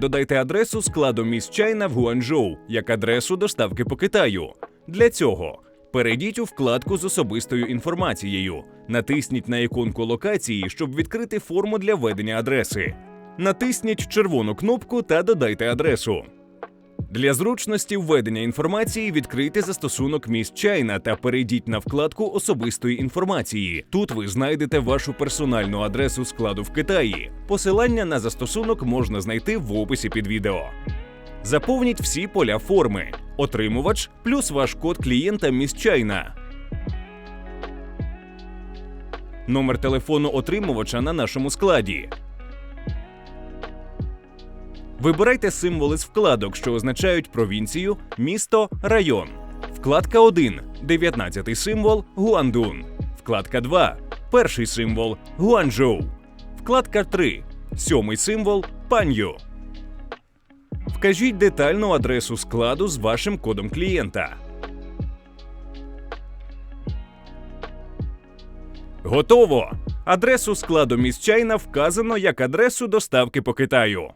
Додайте адресу складу міст Чайна в Гуанчжоу як адресу доставки по Китаю. Для цього перейдіть у вкладку з особистою інформацією. Натисніть на іконку локації, щоб відкрити форму для введення адреси. Натисніть червону кнопку та додайте адресу. Для зручності введення інформації відкрийте застосунок Міст Чайна та перейдіть на вкладку особистої інформації. Тут ви знайдете вашу персональну адресу складу в Китаї. Посилання на застосунок можна знайти в описі під відео. Заповніть всі поля форми. Отримувач плюс ваш код клієнта Міст Чайна. Номер телефону отримувача на нашому складі. Вибирайте символи з вкладок, що означають провінцію, місто, район. Вкладка 1 19 символ Гуандун. Вкладка 2 перший символ Гуанчжоу. Вкладка 3 сьомий символ Панью. Вкажіть детальну адресу складу з вашим кодом клієнта. Готово! Адресу складу міст Чайна вказано як адресу доставки по Китаю.